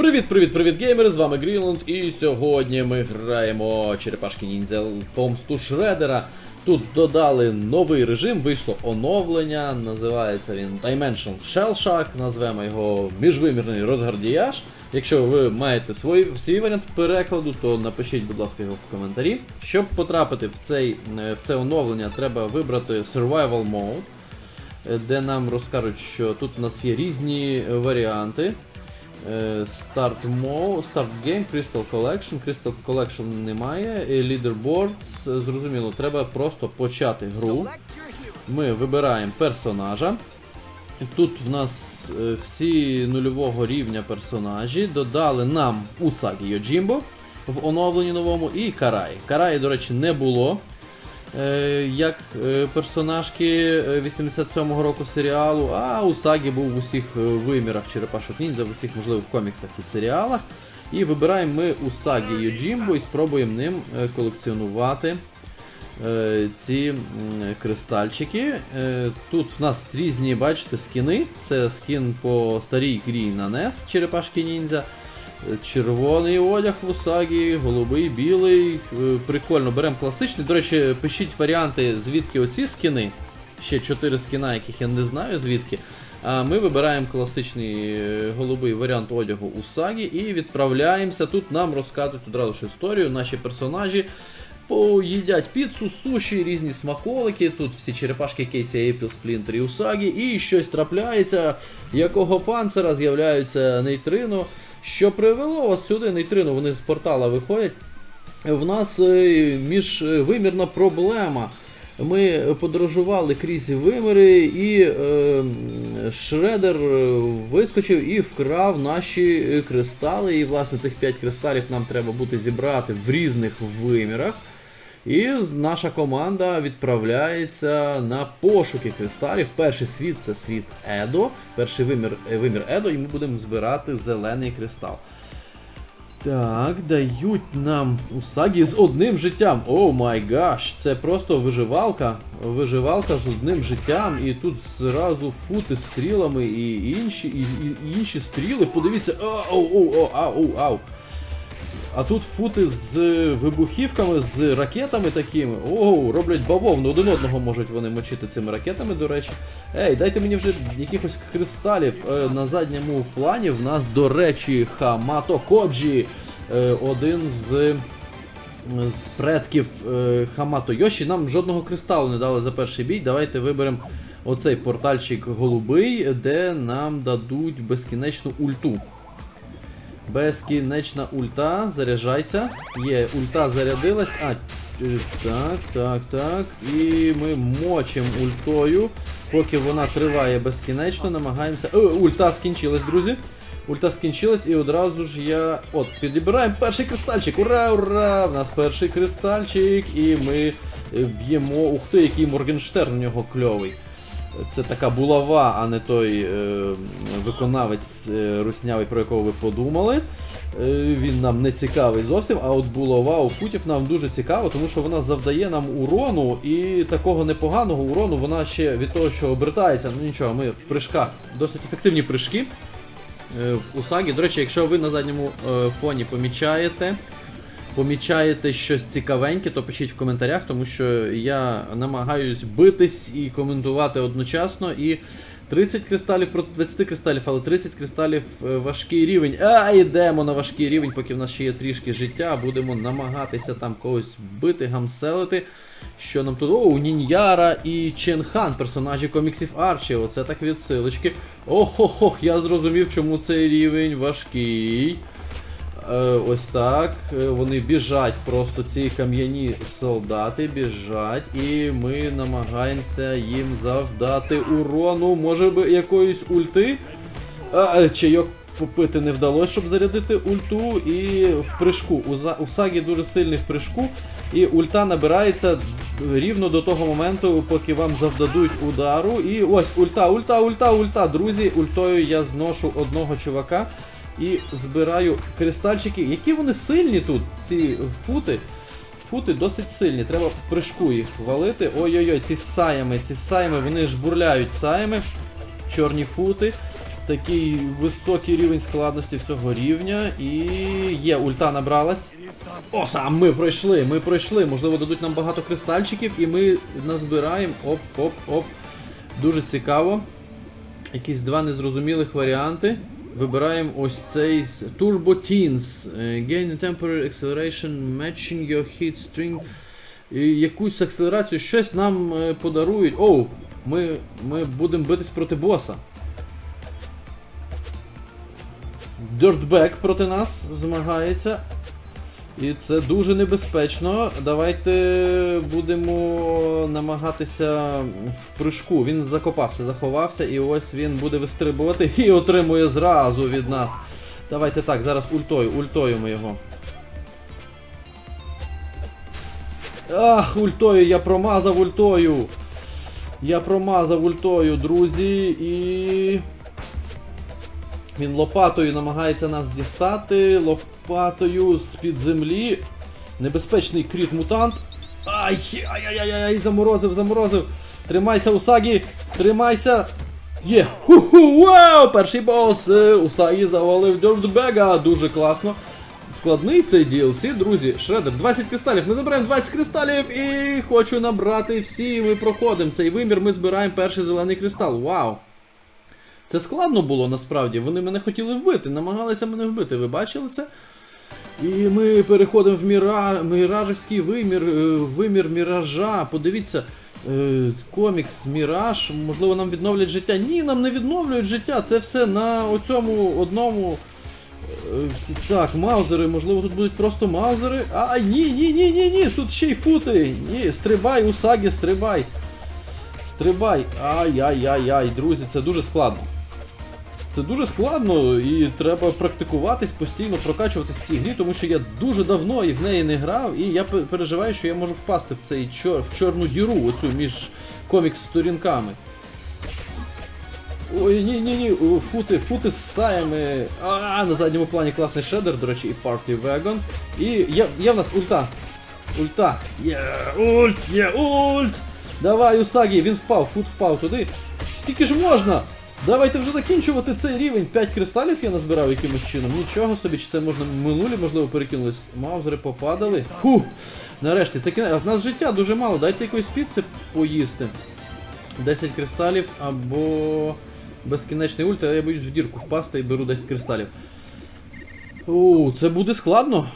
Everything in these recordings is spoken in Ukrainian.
Привіт, привіт, привіт, геймери! З вами Грінланд, і сьогодні ми граємо Черепашки Ніндзя Помсту Шредера. Тут додали новий режим, вийшло оновлення, називається він Dimension Shell Shock, назвемо його міжвимірний розгардіяж. Якщо ви маєте свій, свій варіант перекладу, то напишіть, будь ласка, його в коментарі. Щоб потрапити в, цей, е, в це оновлення, треба вибрати Survival Mode, е, де нам розкажуть, що тут у нас є різні варіанти. Е, Start Mo, Start Game, Crystal Collection. Crystal Collection немає. Leaderboards, е, зрозуміло, треба просто почати гру. Ми вибираємо персонажа. Тут в нас е, всі нульового рівня персонажі. Додали нам Усагі Йоджімбо в оновленні новому і Карай. Караї, до речі, не було. Е, як е, персонажки е, 87-го року серіалу, а Усагі був в усіх е, вимірах черепашок ніндзя, в усіх можливих коміксах і серіалах. І вибираємо ми Усагі Йоджімбо і спробуємо ним е, колекціонувати е, ці кристальчики. Е, Тут в нас різні, бачите, скіни. Це скін по старій грі на NES Черепашки ніндзя. Червоний одяг в Усагі, голубий, білий. Е, Прикольно, беремо класичний. До речі, пишіть варіанти, звідки оці скіни. Ще 4 скіна, яких я не знаю звідки. А ми вибираємо класичний е, голубий варіант одягу Усагі і відправляємося. Тут нам розказують одразу ж історію. Наші персонажі поїдять піцу, суші, різні смаколики. Тут всі черепашки Кейсі, Ейпіл, Сплінтер і Усагі. І щось трапляється, якого панцера з'являються нейтрино. Що привело вас сюди? Нейтрино, вони з портала виходять. В нас е, міжвимірна проблема. Ми подорожували крізь виміри, і е, Шредер вискочив і вкрав наші кристали. І власне цих 5 кристалів нам треба буде зібрати в різних вимірах. І наша команда відправляється на пошуки кристалів. Перший світ це світ Едо, перший вимір, е, вимір Едо, і ми будемо збирати зелений кристал. Так, дають нам Усагі з одним життям. О май гаш, це просто виживалка. Виживалка з одним життям. І тут зразу фути стрілами і інші, і, і, інші стріли. Подивіться. Ау, ау, ау, ау, ау. А тут фути з вибухівками, з ракетами такими. Оу, роблять бавовну, один одного можуть вони мочити цими ракетами, до речі. Ей, дайте мені вже якихось кристалів. Е, на задньому плані в нас, до речі, Хамато Коджі. Е, один з, з предків е, Хамато Йоші. Нам жодного кристалу не дали за перший бій. Давайте виберемо оцей портальчик голубий, де нам дадуть безкінечну ульту. Безкінечна ульта, заряджайся. Є, ульта зарядилась. А, е, так, так, так. І ми мочимо ультою. Поки вона триває безкінечно, намагаємося. О, ульта скінчилась, друзі. Ульта скінчилась і одразу ж я. От, підібираємо перший кристальчик. Ура, ура! У нас перший кристальчик, і ми е, б'ємо. Ух ти, який Моргенштерн у нього кльовий. Це така булава, а не той е, виконавець е, руснявий, про якого ви подумали. Е, він нам не цікавий зовсім, а от булава у футів нам дуже цікава, тому що вона завдає нам урону і такого непоганого урону вона ще від того, що обертається. Ну нічого, ми в прыжках досить ефективні прыжки е, в Усагі. До речі, якщо ви на задньому е, фоні помічаєте. Помічаєте щось цікавеньке, то пишіть в коментарях, тому що я намагаюсь битись і коментувати одночасно. І 30 кристалів проти 20 кристалів, але 30 кристалів е, важкий рівень. А, йдемо на важкий рівень, поки в нас ще є трішки життя. Будемо намагатися там когось бити, гамселити. Що нам тут? О, Ніньяра і Ченхан, персонажі коміксів Арчі. Оце так відсилочки. Ох-ох-ох, я зрозумів, чому цей рівень важкий. Е, Ось так. Е, Вони біжать, просто ці кам'яні солдати біжать, і ми намагаємося їм завдати урону. Може би якоїсь ульти. А, е, чайок попити не вдалося, щоб зарядити ульту. І в прыжку. Уза- Усагі дуже сильний в прыжку, і ульта набирається рівно до того моменту, поки вам завдадуть удару. І ось ульта, ульта, ульта, ульта. Друзі, ультою я зношу одного чувака і збираю кристальчики. Які вони сильні тут, ці фути. Фути досить сильні, треба в прыжку їх валити. Ой-ой-ой, ці саями, ці саями, вони ж бурляють саями. Чорні фути. такий високий рівень складності цього рівня. І є, ульта набралась. О, сам ми пройшли, ми пройшли. Можливо, дадуть нам багато кристальчиків, і ми назбираємо. Оп-оп-оп. Дуже цікаво. Якісь два незрозумілих варіанти. Вибираємо ось цей Turbo Teens. Е, Gain temporary acceleration, matching your hit string. І якусь акселерацію, щось нам е, подарують. Оу, ми, ми будемо битись проти боса. Дёртбек проти нас змагається. І це дуже небезпечно. Давайте будемо намагатися в прыжку. Він закопався, заховався, і ось він буде вистрибувати і отримує зразу від нас. Давайте так, зараз ультою, ультою ми його. Ах, ультою, я промазав ультою. Я промазав ультою, друзі, і. Він лопатою намагається нас дістати. Лопатою з-під землі. Небезпечний кріт мутант. Ай, ай-яй-яй-яй, заморозив, заморозив. Тримайся, Усагі! Тримайся! Є! Ху-ху! Вау! Перший бос! Е, Усагі завалив Дьордбега. Дуже класно. Складний цей DLC, друзі. Шредер, 20 кристалів. Ми забираємо 20 кристалів і хочу набрати всі. Ми проходимо цей вимір. Ми збираємо перший зелений кристал. Вау! Це складно було насправді. Вони мене хотіли вбити, намагалися мене вбити. Ви бачили це? І ми переходимо в міра... міражівський вимір, е, вимір міража. Подивіться, е, комікс Міраж. Можливо, нам відновлять життя. Ні, нам не відновлюють життя. Це все на оцьому одному. е, Так, маузери, можливо, тут будуть просто маузери. А, ні, ні, ні, ні, ні, тут ще й фути. Ні, стрибай, Усагі, стрибай. Стрибай. Ай-яй-яй-яй, друзі, це дуже складно. Це дуже складно і треба практикуватись постійно, прокачуватись в цій грі, тому що я дуже давно і в неї не грав, і я переживаю, що я можу впасти в цей чор, в чорну діру, оцю між комікс-сторінками. Ой, ні, ні, ні, о, фути, фути з саями. А, на задньому плані класний шедер, до речі, і Party Wagon. І є, є в нас ульта. Ульта. Є, ульт, є, ульт! Давай, Усагі, він впав, фут впав туди. Скільки ж можна? Давайте вже закінчувати цей рівень. 5 кристалів я назбирав якимось чином. Нічого собі, чи це можна минулі, можливо, перекинулись. Маузери попадали. Фух! Нарешті, це кінець. В нас життя дуже мало. Дайте якоїсь піци поїсти. 10 кристалів або безкінечний ульт, я боюсь в дірку впасти і беру 10 кристалів. О, це буде складно.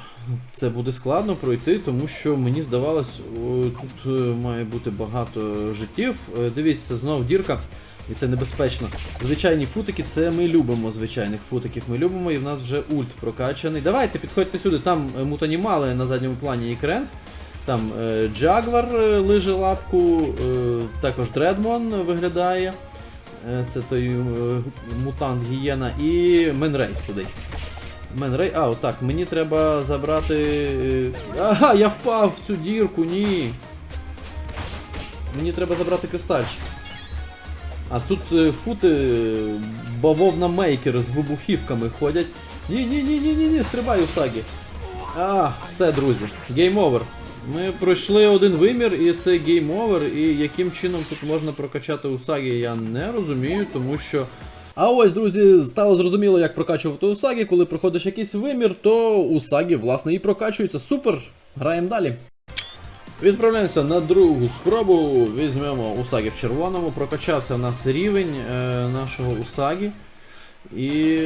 Це буде складно пройти, тому що мені здавалось, о, тут е, має бути багато життів. Е, Дивіться, знов дірка. І це небезпечно. Звичайні футики, це ми любимо. Звичайних футиків ми любимо, і в нас вже ульт прокачаний. Давайте, підходьте сюди, там е, мутанімали на задньому плані і крен. Там е, Джагвар е, лиже лапку, е, також Дредмон виглядає. Е, це той е, мутант гієна і Менрей сидить. Менрей, а, отак, мені треба забрати. е, Ага, я впав в цю дірку, ні. Мені треба забрати кристальчик. А тут е, фути е, бавовна мейкери з вибухівками ходять. Ні, ні, ні, ні, ні, ні, стрибай Усагі. А, все, друзі. Гейм овер. Ми пройшли один вимір, і це гейм овер. І яким чином тут можна прокачати Усагі, я не розумію, тому що. А ось, друзі, стало зрозуміло, як прокачувати Усагі. Коли проходиш якийсь вимір, то Усагі, власне, і прокачується. Супер! Граємо далі. Відправляємося на другу спробу. Візьмемо Усагі в червоному. Прокачався у нас рівень е, нашого Усагі. І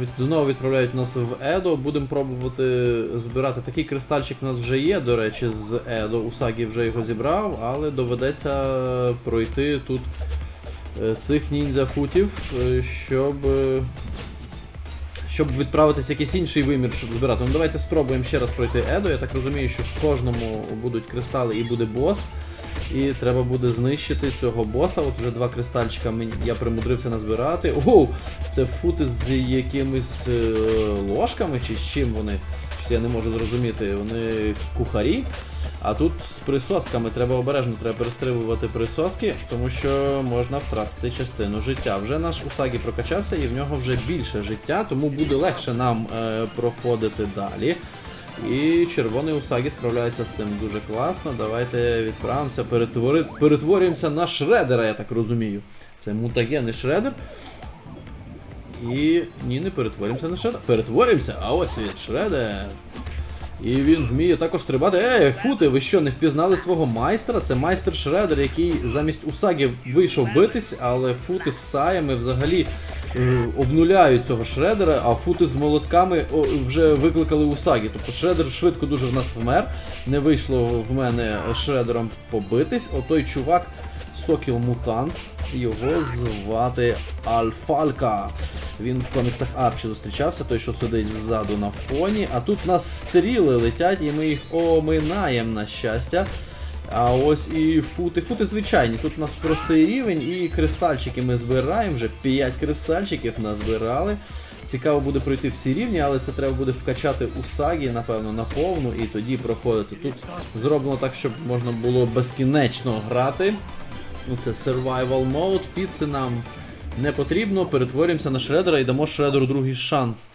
від, знову відправляють нас в Едо. Будемо пробувати збирати. Такий кристальчик у нас вже є, до речі, з Едо. Усагі вже його зібрав, але доведеться пройти тут е, цих ніндзя футів, е, щоб. Щоб відправитися в якийсь інший вимір, щоб збирати. Ну давайте спробуємо ще раз пройти Едо. Я так розумію, що в кожному будуть кристали і буде бос. І треба буде знищити цього боса. От вже два кристальчика я примудрився назбирати. Оу! Це фути з якимись е, ложками чи з чим вони? Що я не можу зрозуміти. Вони кухарі. А тут з присосками треба обережно, треба перестрибувати присоски, тому що можна втратити частину життя. Вже наш Усагі прокачався і в нього вже більше життя, тому буде легше нам е, проходити далі. І червоний Усагі справляється з цим дуже класно. Давайте відправимося, перетвори... перетворюємося на шредера, я так розумію. Це мутагенний шредер. І ні, не перетворимося на шредер. Перетворимося, а ось він шредер. І він вміє також стрибати. Ей, фути, ви що, не впізнали свого майстра? Це майстер Шредер, який замість Усагі вийшов битись, але фути з саями взагалі е, обнуляють цього шредера, а фути з молотками о, вже викликали Усагі. Тобто шредер швидко дуже в нас вмер. Не вийшло в мене шредером побитись. Отой чувак, Сокіл Мутант. Його звати Альфалька. Він в коміксах Арчі зустрічався, той, що сидить ззаду на фоні. А тут в нас стріли летять, і ми їх оминаємо, на щастя. А ось і фути. Фути звичайні. Тут у нас простий рівень і кристальчики ми збираємо. Вже 5 кристальчиків назбирали. Цікаво буде пройти всі рівні, але це треба буде вкачати у сагі, напевно, на повну і тоді проходити. Тут зроблено так, щоб можна було безкінечно грати. Ну, Це survival mode, піци нам не потрібно. Перетворюємося на шредера і дамо шредеру другий шанс.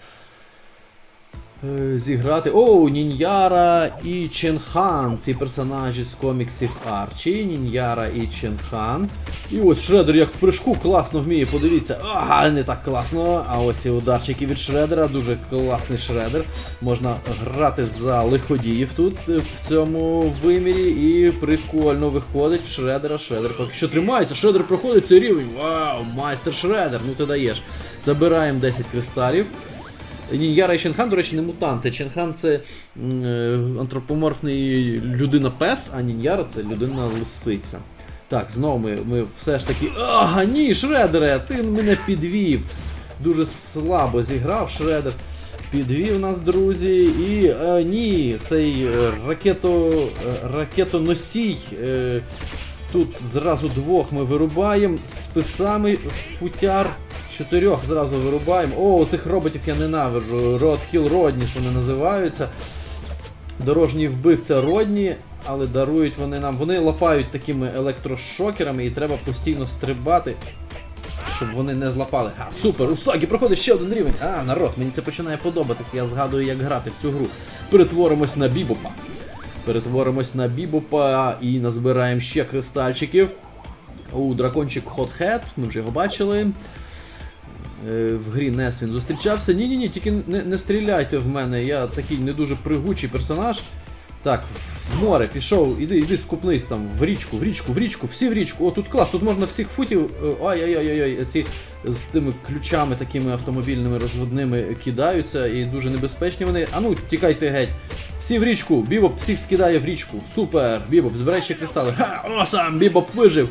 Е, Зіграти. Оу, Ніньяра і Ченхан. Ці персонажі з коміксів Арчі. Ніньяра і Ченхан. І ось Шредер як в прыжку класно вміє, подивіться. Ага, не так класно. А ось і ударчики від Шредера. Дуже класний Шредер. Можна грати за лиходіїв тут в цьому вимірі. І прикольно виходить Шредера. Шредер поки що тримається. Шредер проходить цей рівень. Вау, майстер Шредер. Ну ти даєш. Забираємо 10 кристалів. Ніньяра і Ченхан, до речі, не мутанти. Ченхан це е, антропоморфний людина-пес, а Ніньяра це людина-лисиця. Так, знову ми, ми все ж таки. Ага, ні, Шредере, ти мене підвів. Дуже слабо зіграв Шредер. Підвів нас, друзі. І е, ні, цей е, ракето, е, ракетоносій. Е, Тут зразу двох ми вирубаємо. Списами футяр чотирьох зразу вирубаємо. О, цих роботів я ненавиджу. Родкіл Родніс вони називаються. Дорожній вбивця Родні, але дарують вони нам. Вони лапають такими електрошокерами і треба постійно стрибати. Щоб вони не злапали. А, супер, Усагі, проходить ще один рівень. А, народ, мені це починає подобатись. Я згадую, як грати в цю гру. Перетворимось на бібопа. Перетворимось на бібопа і назбираємо ще кристальчиків. У дракончик Hothead, ми вже його бачили. Е, В грі Нес він зустрічався. Ні-ні-ні, тільки не, не стріляйте в мене, я такий не дуже пригучий персонаж. Так, в море пішов, іди, іди скупнись там, в річку, в річку, в річку, всі в річку. О, тут клас, тут можна всіх футів. е, Ай-яй-яй-яй, ці з тими ключами такими автомобільними розводними кидаються і дуже небезпечні вони. А ну, тікайте геть. Всі в річку, Бібоп всіх скидає в річку. Супер! Бібоп, збирай ще кристали. Ха, осам, Бібоп вижив.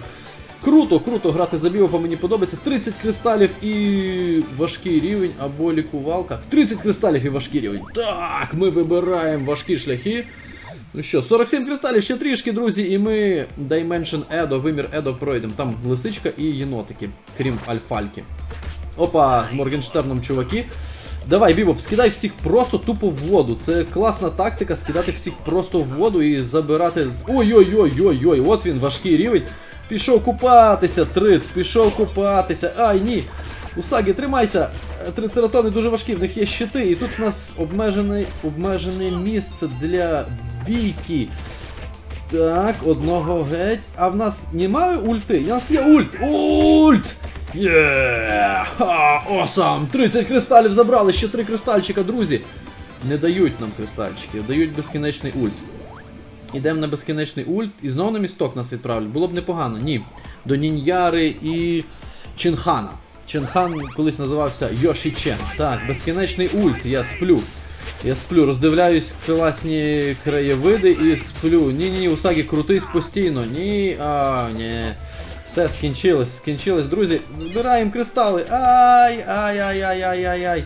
Круто, круто грати за Бібопа мені подобається. 30 кристалів і важкий рівень або лікувалка. 30 кристалів і важкий рівень. Так, ми вибираємо важкі шляхи. Ну що, 47 кристалів, ще трішки, друзі, і ми Dimension Edo, вимір Edo пройдемо. Там лисичка і єнотики, крім альфальки. Опа, з Моргенштерном чуваки. Давай, Бібоп, скидай всіх просто тупо в воду. Це класна тактика скидати всіх просто в воду і забирати. Ой-ой-ой-ой-ой, от він, важкий рівень. Пішов купатися, триц, пішов купатися. Ай, ні. Усагі, тримайся. Трицератони дуже важкі, в них є щити, і тут в нас обмежене, обмежене місце для бійки. Так, одного геть. А в нас немає ульти? У нас є ульт! Ульт! Є! Осам! 30 кристалів забрали, ще 3 кристальчика, друзі. Не дають нам кристальчики, дають безкінечний ульт. Ідемо на безкінечний ульт і знову на місток нас відправлять. Було б непогано. Ні. До Ніньяри і Чинхана. Чинхан колись називався Йоші Чен. Так, безкінечний ульт, я сплю. Я сплю, роздивляюсь класні краєвиди і сплю. Ні-ні, Усагі, крутись постійно. Ні, а, ні. Все, скінчилось, скінчилось, друзі. Збираємо кристали. Ай, ай, ай, ай, ай, ай, ай.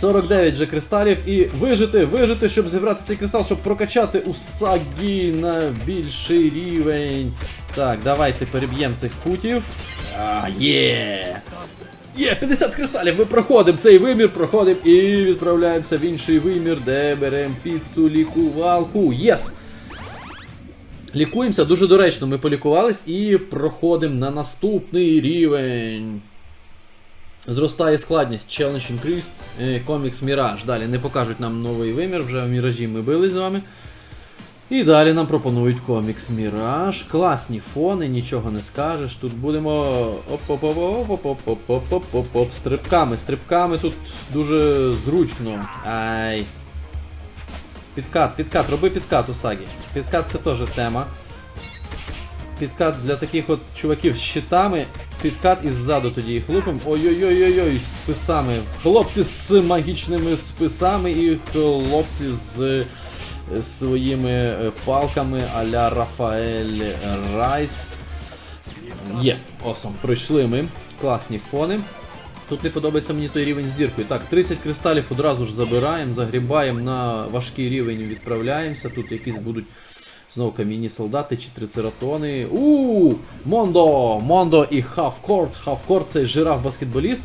49 же кристалів і вижити, вижити, щоб зібрати цей кристал, щоб прокачати Усагі на більший рівень. Так, давайте переб'ємо цих футів. А, є! Є, 50 кристалів, ми проходимо цей вимір, проходимо і відправляємося в інший вимір, де беремо піцу лікувалку. Єс! Лікуємося, дуже доречно ми полікувались і проходимо на наступний рівень. Зростає складність Challenge Increased, е, Comics Mirage. Далі не покажуть нам новий вимір, вже в Міражі ми били з вами. І далі нам пропонують комікс Міраж. Класні фони, нічого не скажеш. Тут будемо оп-оп-оп-оп-оп-оп-оп-оп-оп. Стрибками, стрибками тут дуже зручно. Ай. Підкат, підкат, роби підкат Усагі. Підкат це теж тема. Підкат для таких от чуваків з щитами. Підкат і ззаду тоді їх лупимо. Ой-ой-ой-ой-ой, з списами. Хлопці з магічними списами і хлопці з е, своїми е, палками а-ля Рафаель Райс. Є, осом. Пройшли ми. Класні фони. Тут не подобається мені той рівень з діркою. Так, 30 кристалів одразу ж забираємо, загрібаємо на важкий рівень, відправляємося. Тут якісь будуть знову камінні солдати чи трицератони. У Мондо! Мондо і Хавкорт. Хавкорт це жираф баскетболіст,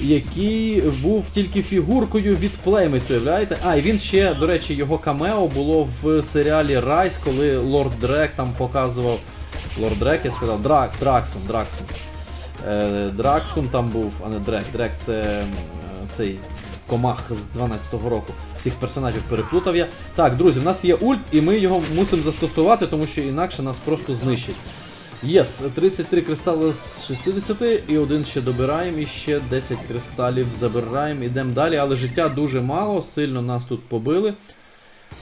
який був тільки фігуркою від плеймицю, уявляєте? А, і він ще, до речі, його камео було в серіалі Райс, коли Лорд Дрек там показував. Лорд Дрек, я сказав, Драк, Драксон, Драксон. Е, Драксун там був, а не Дрек. Дрек це е, цей комах з 12-го року. Всіх персонажів переплутав я. Так, друзі, в нас є ульт, і ми його мусимо застосувати, тому що інакше нас просто знищить. Єс, 33 кристали з 60 і один ще добираємо, і ще 10 кристалів забираємо, ідемо далі, але життя дуже мало, сильно нас тут побили.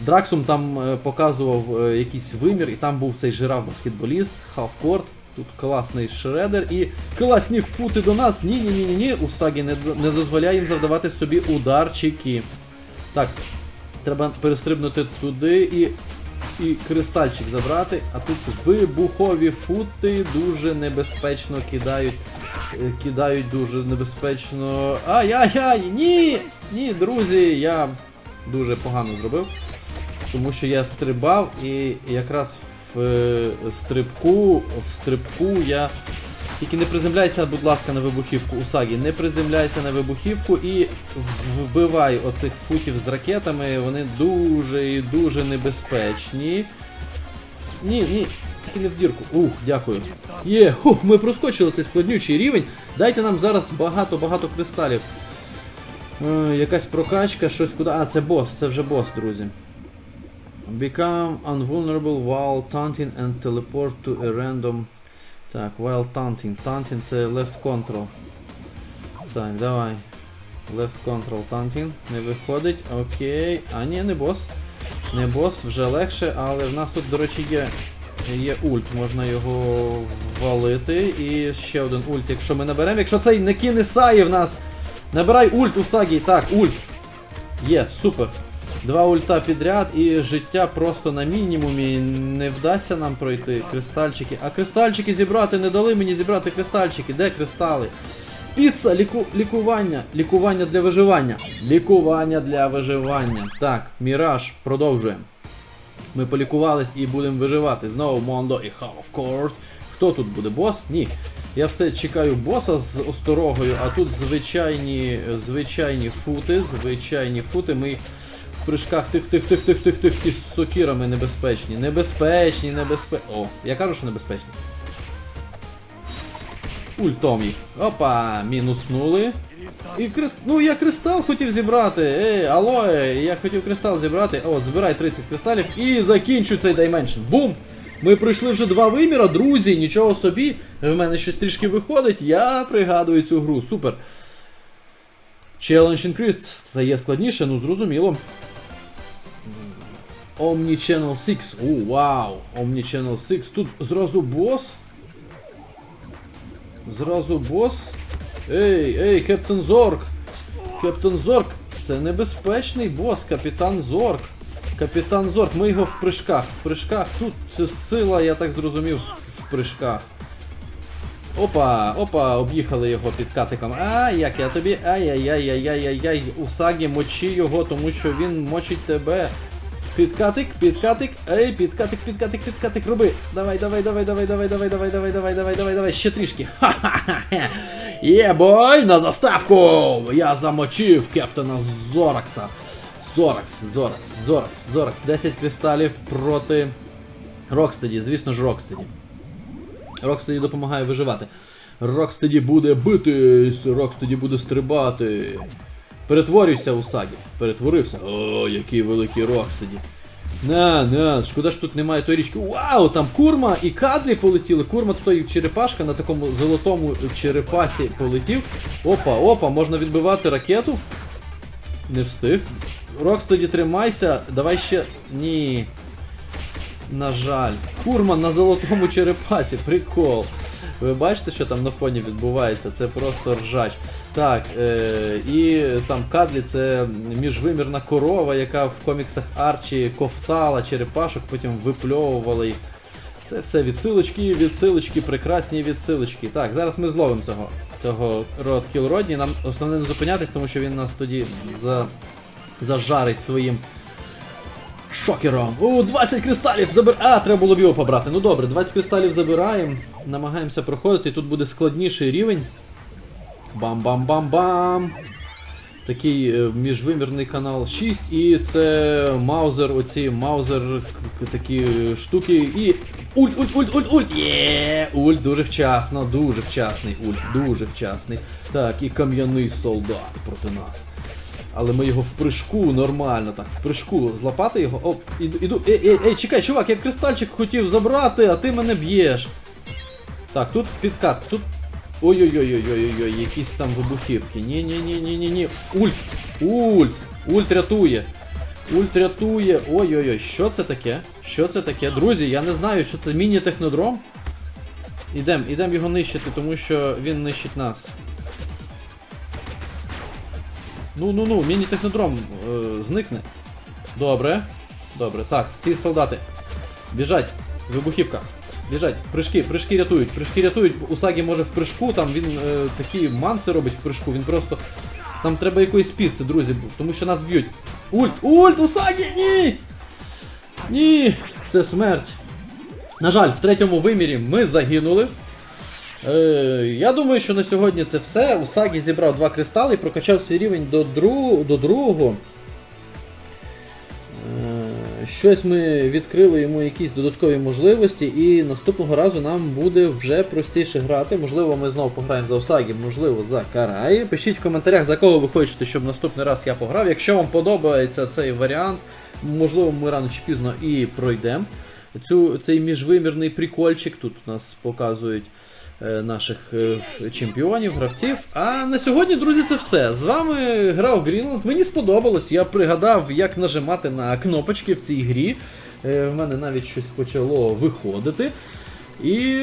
Драксум там е, показував якийсь вимір, і там був цей жираф-баскетболіст, хавкорт. Тут класний шредер і класні фути до нас. Ні, ні, ні, ні, ні. Усагі не, не дозволяє їм завдавати собі ударчики. Так, треба перестрибнути туди і. І кристальчик забрати, а тут вибухові фути дуже небезпечно кидають. е, Кидають дуже небезпечно. Ай-яй-яй! Ні! Ні, друзі, я дуже погано зробив. Тому що я стрибав і якраз е, стрибку, в стрибку я. Тільки не приземляйся, будь ласка, на вибухівку Усагі, не приземляйся на вибухівку і вбивай оцих футів з ракетами, вони дуже і дуже небезпечні. Ні, ні, тільки не в дірку. Ух, дякую. Є, хух, ми проскочили цей складнючий рівень. Дайте нам зараз багато-багато кристалів. Е, якась прокачка, щось куди. А, це бос, це вже бос, друзі. Become unvulnerable while taunting and teleport to a random. Так, while taunting. Taunting це left control. Так, давай. Left control taunting. Не виходить. Окей. А ні, не бос. Не бос, вже легше, але в нас тут, до речі, є. Є ульт, можна його валити. І ще один ульт, якщо ми наберемо. Якщо цей не кине Саї в нас. Набирай ульт у Сагі. Так, ульт. Є, супер. Два ульта підряд і життя просто на мінімумі. Не вдасться нам пройти кристальчики. А кристальчики зібрати не дали мені зібрати кристальчики. Де кристали? Піца, ліку... лікування. Лікування для виживання. Лікування для виживання. Так, Міраж, продовжуємо. Ми полікувались і будемо виживати. Знову Мондо і Half-Court. Хто тут буде? Бос? Ні. Я все чекаю боса з осторогою, а тут звичайні, звичайні фути, звичайні фути. Ми в прыжках тих тих тих тих тих тих тих з сокірами небезпечні. Небезпечні, небезпечні. О, я кажу, що небезпечні. Ультом їх. Опа, мінуснули. І крест... Ну я кристал хотів зібрати. Ей, алло, я хотів кристал зібрати. От, збирай 30 кристалів і закінчу цей дайменшн. Бум! Ми пройшли вже два виміра, друзі, нічого собі. В мене щось трішки виходить, я пригадую цю гру. Супер. Challenge Increased стає складніше, ну зрозуміло. Omni Channel 6. О, вау! Omni Channel 6. Тут зразу бос. Зразу бос. Ей, ей, Кептен Зорк! Кептен Зорк! Це небезпечний бос, капітан Зорк. Капітан Зорк, ми його в прыжках. В прыжках. Тут сила, я так зрозумів, в прыжках. Опа, опа, об'їхали його під катиком. А, як я тобі. Ай-яй-яй-яй-яй-яй-яй. Усагі, мочи його, тому що він мочить тебе. Підкатик, підкатик, ей, підкатик, підкатик, підкатик, роби. Давай, давай, давай, давай, давай, давай, давай, давай, давай, давай, давай, давай, ще трішки. Ха-ха-ха. Є, бой, на доставку! Я замочив кептена Зоракса. Зоракс, Зоракс, Зоракс, Зоракс. 10 кристалів проти Рокстеді, звісно ж, Рокстеді. Рокстеді допомагає виживати. Рокстеді буде битись, Рокстеді буде стрибати. Перетворюйся у сагі. Перетворився. О, який великий Рокстеді. На, на, шкода ж тут немає тої річки. Вау, там курма і кадрі полетіли. Курма то той черепашка на такому золотому черепасі полетів. Опа, опа, можна відбивати ракету. Не встиг. Рокстеді, тримайся. Давай ще. Ні. На жаль. Курма на золотому черепасі, прикол. Ви бачите, що там на фоні відбувається? Це просто ржач. Так, е, і там Кадлі це міжвимірна корова, яка в коміксах Арчі ковтала черепашок, потім випльовувала їх. Це все відсилочки, відсилочки, прекрасні відсилочки. Так, зараз ми зловимо цього, цього Род Кілродні. Нам основне не зупинятись, тому що він нас тоді за, зажарить своїм шокером. О, 20 кристалів! Забир... А, треба було б його побрати. Ну добре, 20 кристалів забираємо. Намагаємося проходити. Тут буде складніший рівень. Бам-бам-бам-бам. Такий е, міжвимірний канал 6, і це маузер, оці маузер такі е, штуки. І. Ульт, ульт, ульт, ульт, ульт! Є! Ульт дуже вчасно, дуже вчасний ульт, дуже вчасний. Так, і кам'яний солдат проти нас. Але ми його в прыжку нормально так, в прыжку злапати його. Оп, іду, іду. Ей, ей, ей, чекай, чувак, я кристальчик хотів забрати, а ти мене б'єш. Так, тут підкат, тут. Ой-ой-ой-ой-ой-ой, якісь там вибухівки. Ні-ні-ні-ні-ні-ні. Ульт! Ульт! Ульт рятує. Ульт рятує. Ой-ой-ой, що це таке? Що це таке? Друзі, я не знаю, що це міні-технодром. Ідем, ідем його нищити, тому що він нищить нас. Ну ну ну, міні-технодром е, зникне. Добре. Добре. Так, ці солдати. Біжать. Вибухівка. Біжать. Прыжки, прыжки рятують. Прыжки рятують. Усагі може в прыжку, там він е, такі манси робить в прыжку, він просто. Там треба якоїсь піци, друзі, тому що нас б'ють. Ульт! Ульт! Усагі! Ні! Ні! Це смерть. На жаль, в третьому вимірі ми загинули. Е, я думаю, що на сьогодні це все. Усагі зібрав два кристали і прокачав свій рівень до, дру... до другого. Е, щось ми відкрили йому якісь додаткові можливості, і наступного разу нам буде вже простіше грати. Можливо, ми знову пограємо за Осагі, можливо, за Караї. Пишіть в коментарях, за кого ви хочете, щоб наступний раз я пограв. Якщо вам подобається цей варіант, можливо, ми рано чи пізно і пройдемо. Цю, цей міжвимірний прикольчик тут у нас показують наших е, чемпіонів, гравців. А на сьогодні, друзі, це все. З вами грав Грінланд. Мені сподобалось. Я пригадав, як нажимати на кнопочки в цій грі. Е, В мене навіть щось почало виходити. І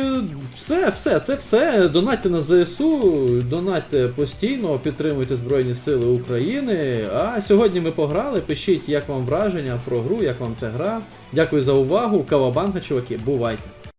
все, все, це все. Донатьте на ЗСУ, донатьте постійно, підтримуйте Збройні Сили України. А сьогодні ми пограли. Пишіть, як вам враження про гру, як вам ця гра. Дякую за увагу. Кавабанга, чуваки, бувайте!